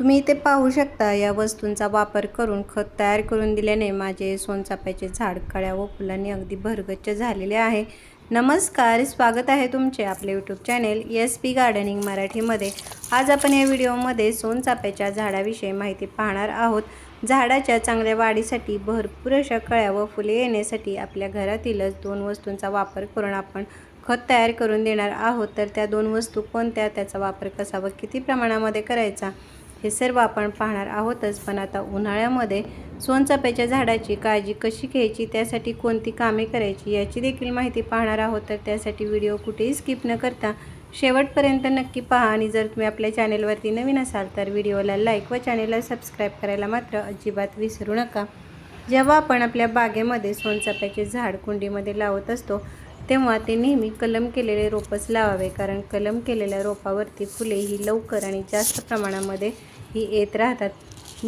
तुम्ही इथे पाहू शकता या वस्तूंचा वापर करून खत तयार करून दिल्याने माझे सोनचाफ्याचे झाड कळ्या व फुलांनी अगदी भरगच्च झालेले आहे. नमस्कार स्वागत आहे तुमचे आपले YouTube channel S P gardening मराठीमध्ये. आज आपण या व्हिडिओमध्ये सोनचाफ्याच्या झाडाविषयी माहिती पाहणार आहोत. झाडाच्या चांगल्या वाढीसाठी भरपूर अशा कळ्या व फुले येण्यासाठी आपल्या घरातीलच दोन वस्तूंचा वापर करून आपण खत तयार करून देणार आहोत. तर त्या दोन वस्तू कोणत्या? त्याचा वापर कसा व किती प्रमाणामध्ये करायचा? हे सर्व आपण पाहणार आहोतच. पण आता उन्हाळ्यामध्ये सोनचाफ्याच्या झाडाची काळजी कशी घ्यायची? त्यासाठी कोणती कामे करायची? याची देखील माहिती पाहणार आहोत. तर त्यासाठी व्हिडिओ कुठेही स्किप न करता शेवटपर्यंत नक्की पहा. आणि जर तुम्ही आपल्या चॅनेलवरती नवीन असाल तर व्हिडिओला लाईक व चॅनेलला सबस्क्राईब करायला मात्र अजिबात विसरू नका. जेव्हा आपण आपल्या बागेमध्ये सोनचाफ्याचे झाड कुंडीमध्ये लावत असतो तेव्हा ते नेहमी कलम केलेले रोपच लावावे कारण कलम केलेल्या रोपावरती फुले ही लवकर आणि जास्त प्रमाणामध्ये ही येत राहतात.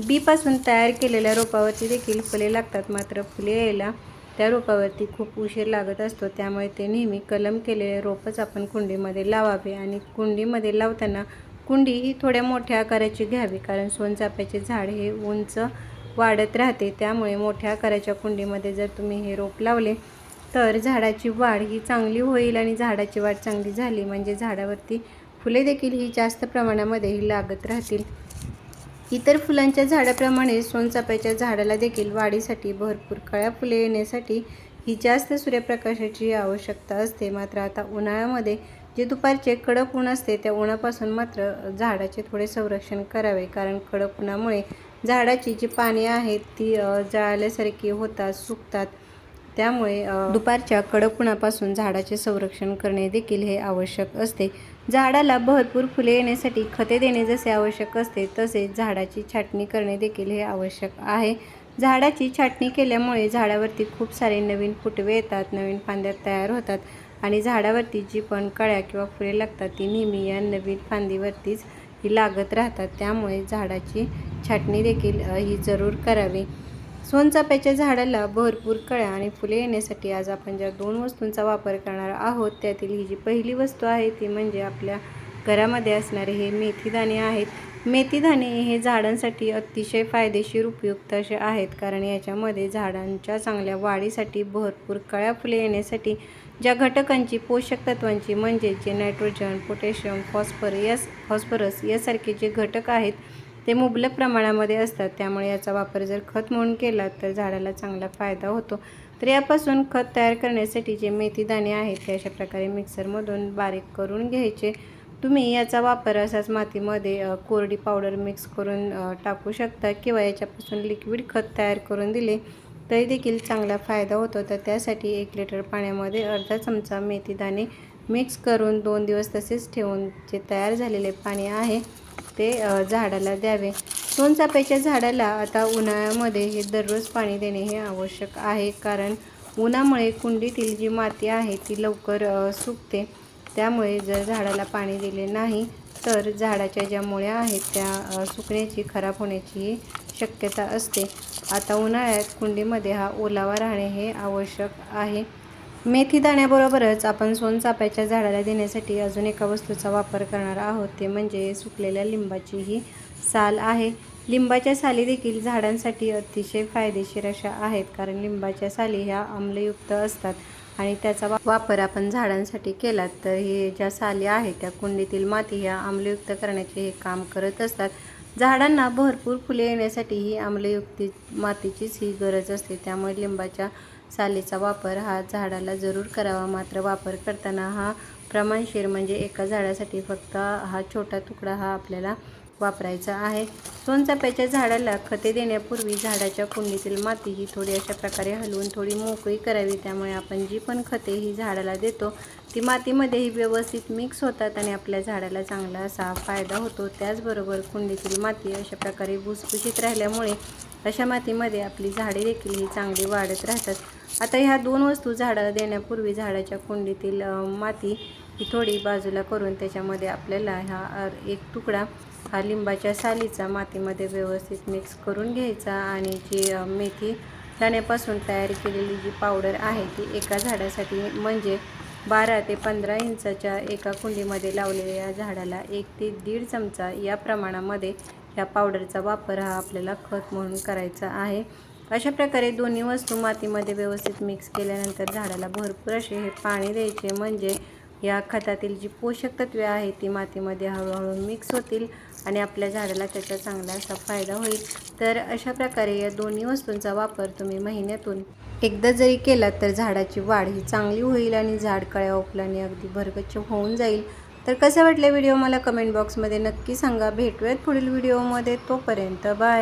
बीपासून तयार केलेल्या रोपावरती देखील फुले लागतात मात्र फुले यायला त्या रोपावरती खूप उशीर लागत असतो. त्यामुळे ते नेहमी कलम केलेले रोपच आपण कुंडीमध्ये लावावे आणि कुंडीमध्ये लावताना कुंडी ही थोड्या मोठ्या आकाराची घ्यावी कारण सोनचाफ्याचे झाड हे उंच वाढत राहते. त्यामुळे मोठ्या आकाराच्या कुंडीमध्ये जर तुम्ही हे रोप लावले तर झाडाची वाढ ही चांगली होईल आणि झाडाची वाढ चांगली झाली म्हणजे झाडावरती फुले देखील ही जास्त प्रमाणामध्ये ही लागत राहतील. इतर फुलांच्या झाडाप्रमाणे सोनचाफ्याच्या झाडाला देखील वाढीसाठी भरपूर कळ्या फुले येण्यासाठी ही जास्त सूर्यप्रकाशाची आवश्यकता असते. मात्र आता उन्हाळ्यामध्ये जे दुपारचे कडक ऊन असते त्या उन्हापासून मात्र झाडाचे थोडे संरक्षण करावे. कारण कडक उन्हामुळे झाडाची जी पाने आहेत ती जाळल्यासारखी होतात सुकतात. त्यामुळे दुपारच्या कडक उन्हापासून झाडाचे संरक्षण करणे देखील हे आवश्यक असते. झाडाला भरपूर फुले येण्यासाठी खते देणे जसे आवश्यक असते तसेच झाडाची छाटणी करणे देखील हे आवश्यक आहे. झाडाची छाटणी केल्यामुळे झाडावरती खूप सारे नवीन फुटवे येतात नवीन फांद्या तयार होतात आणि झाडावरती जी पण कळ्या किंवा फुले लागतात ती नेहमी या नवीन फांदीवरतीच ही लागत राहतात. त्यामुळे झाडाची छाटणी देखील ही जरूर करावी. सोनचाफ्याच्या झाडाला भरपूर कळ्या आणि फुले येण्यासाठी आज आपण ज्या दोन वस्तूंचा वापर करणार आहोत त्यातील ही जी पहिली वस्तू आहे ती म्हणजे आपल्या घरामध्ये असणारे हे मेथीदाणे आहेत. मेथीदाणे हे झाडांसाठी अतिशय फायदेशीर उपयुक्त असे आहेत कारण याच्यामध्ये झाडांच्या चांगल्या वाढीसाठी भरपूर कळ्या फुले येण्यासाठी ज्या घटकांची पोषक तत्वांची म्हणजे जे nitrogen potassium phosphorus phosphorus यासारखे जे घटक आहेत ते मुबलक प्रमाणामध्ये असतात. त्यामुळे याचा वापर जर खत म्हणून केला तर झाडाला चांगला फायदा होतो. तर यापासून खत तयार करण्यासाठी जे मेथीदाणे आहेत ते अशा प्रकारे मिक्सरमधून बारीक करून घ्यायचे. तुम्ही याचा वापर असाच मातीमध्ये कोरडी पावडर मिक्स करून टाकू शकता किंवा याच्यापासून लिक्विड खत तयार करून दिले तरी देखील चांगला फायदा होतो. तर त्यासाठी एक लिटर पाण्यामध्ये अर्धा चमचा मेथीदाणे मिक्स करून दोन दिवस तसेच ठेवून जे तयार झालेले पाणी आहे ते झाडाला द्यावे. सोनचाफ्याच्या झाडाला आता उन्हाळ्यामध्ये हे दररोज पाणी देणे हे आवश्यक आहे कारण उन्हामुळे कुंडीतील जी माती आहे ती लवकर सुकते. त्यामुळे जर झाडाला पाणी दिले नाही तर झाडाच्या ज्या मुळ्या आहेत त्या सुकण्याची खराब होण्याची शक्यता असते. आता उन्हाळ्यात कुंडीमध्ये हा ओलावा राहणे हे आवश्यक आहे. मेथी दाण्याबरोबरच आपण सोनचाफ्याच्या झाडाला देण्यासाठी अजून एका वस्तूचा वापर करणार आहोत. ते म्हणजे सुकलेल्या लिंबाची ही साल आहे. लिंबाच्या साली देखील झाडांसाठी अतिशय फायदेशीर अशा आहेत कारण लिंबाच्या साली ह्या आम्लयुक्त असतात आणि त्याचा वापर आपण झाडांसाठी केला तर हे ज्या साली आहेत त्या कुंडीतील माती ह्या आम्लयुक्त करण्याचे हे काम करत असतात. झाडांना भरपूर फुले येण्यासाठी ही आम्लयुक्ती मातीचीच ही गरज असते. त्यामुळे लिंबाच्या सालीचा वापर हा झाडाला जरूर करावा. मात्र वापर करताना हा प्रमाणशीर म्हणजे एका झाडासाठी फक्त हा छोटा तुकडा हा आपल्याला वापरायचा आहे. सोनचाफ्याच्या झाडाला खते देण्यापूर्वी झाडाच्या कुंडीतील माती ही थोडी अशा प्रकारे हलवून थोडी मोकळी करावी. त्यामुळे आपण जी पण खते ही झाडाला देतो ती मातीमध्येही व्यवस्थित मिक्स होतात आणि आपल्या झाडाला चांगला असा फायदा होतो. त्याचबरोबर कुंडीतील माती अशा प्रकारे भुसभुशीत राहिल्यामुळे अशा मातीमध्ये आपली झाडे देखील ही चांगली वाढत राहतात. आता ह्या दोन वस्तू झाडाला देण्यापूर्वी झाडाच्या कुंडीतील माती ही थोडी बाजूला करून त्याच्यामध्ये आपल्याला हा एक तुकडा हा लिंबाच्या सालीचा मातीमध्ये व्यवस्थित मिक्स करून घ्यायचा आणि जी मेथी दाण्यापासून तयार केलेली जी पावडर आहे ती एका झाडासाठी म्हणजे बारा ते पंधरा इंचाच्या एका कुंडीमध्ये लावलेल्या या झाडाला एक ते दीड चमचा या प्रमाणामध्ये या पावडरचा वापर हा आपल्याला खत म्हणून करायचा आहे. अशा प्रकारे दोन्ही वस्तू मातीमध्ये व्यवस्थित मिक्स केल्यानंतर झाडाला भरपूर असे हे पाणी द्यायचे. म्हणजे या खतातील जी पोषक तत्वे आहेत ती मातीमध्ये हळूहळू मिक्स होतील आणि आपल्या झाडाला त्याचा चांगला असा फायदा होईल. तर अशा प्रकारे या दोन्ही वस्तूंचा वापर तुम्ही महिन्यातून एकदा जरी केला तर झाडाची वाढ ही चांगली होईल आणि झाड कळ्या ओपल्याने अगदी भरगच्छ होऊन जाईल. तर कसं वाटले व्हिडिओ? मला कमेंट बॉक्समध्ये नक्की सांगा. भेटूयात पुढील व्हिडिओमध्ये तोपर्यंत बाय.